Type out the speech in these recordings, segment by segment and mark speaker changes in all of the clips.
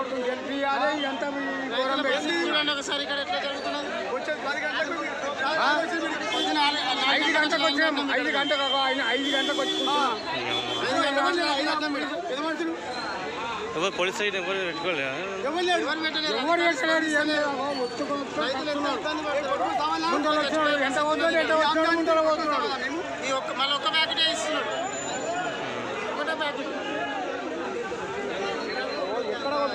Speaker 1: కొడుకుని గెలిపియాలి ఎంత
Speaker 2: ఒకసారి ఇక్కడ ఎట్లా జరుగుతున్నది?
Speaker 1: ఐదు గంటలకు వచ్చాము ఐదు గంటలకు ఒక ఆయన ఐదు గంటలకు వచ్చి
Speaker 3: ఎవరు పోలీస్ సైడ్ ఎవరు పెట్టుకోలేదు?
Speaker 2: ఎవరు ఎంత మళ్ళీ ప్యాకెట్ ఇస్తున్నాడు. ఒకటే ప్యాకెట్.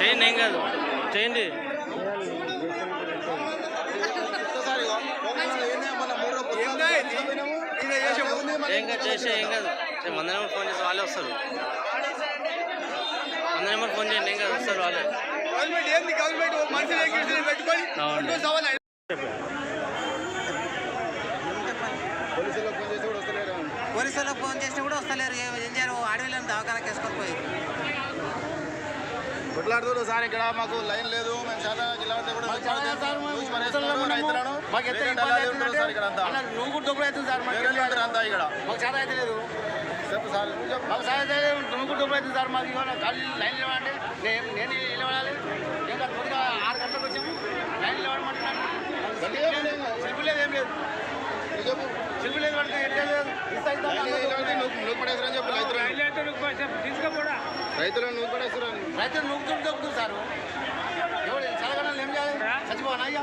Speaker 3: చేయండి ఏం కాదు. చేయండి. ఏం కాదు చేసే ఏం కాదు. వంద నెంబర్ ఫోన్ చేసి వాళ్ళే వస్తారు. వంద నెంబర్ ఫోన్ చేయండి ఏం కాదు వస్తారు వాళ్ళే.
Speaker 1: గవర్నమెంట్
Speaker 4: పోలీసులకు ఫోన్ చేస్తే కూడా వస్తలేరు. ఏం ఏం చేయాలి అడవిలో దవాఖానకి వేసుకొని పోయి.
Speaker 2: కొట్లాడుతున్నారు సార్ ఇక్కడ. మాకు లైన్ లేదు. మేము చాలా కూడా సార్
Speaker 1: నువ్వు కూడా డబ్బులు అవుతుంది సార్
Speaker 2: అంతా ఇక్కడ.
Speaker 1: మాకు చాలా అయితే లేదు.
Speaker 2: చెప్పు సార్.
Speaker 1: మాకు చాలా అయితే నువ్వు కూడా డబ్బులు అవుతుంది సార్ మాకు ఇవాళ ఖాళీ లైన్ నిలవాలంటే నేను నేను ఇంకా కొద్దిగా ఆరు గంటలకు వచ్చాము. లైన్ నిలబడమంటున్నాను. శిల్పి లేదు ఏం లేదు.
Speaker 2: నువ్వు చెప్పు
Speaker 1: శిల్పి లేదు పడితే ఎట్లా లేదు ఇస్తా ఇస్తా
Speaker 2: లైన్ లేదు కాబట్టి నువ్వు నువ్వు పడేస్తారని చెప్పు రైతులను
Speaker 1: తీసుకోపోడా
Speaker 2: రైతులను
Speaker 1: రైతులు నూకుతుంటే దొక్కుతుంది సార్. ఎవరు చదవడం ఏం చేయాలి? చచ్చిపోనా అయ్యా?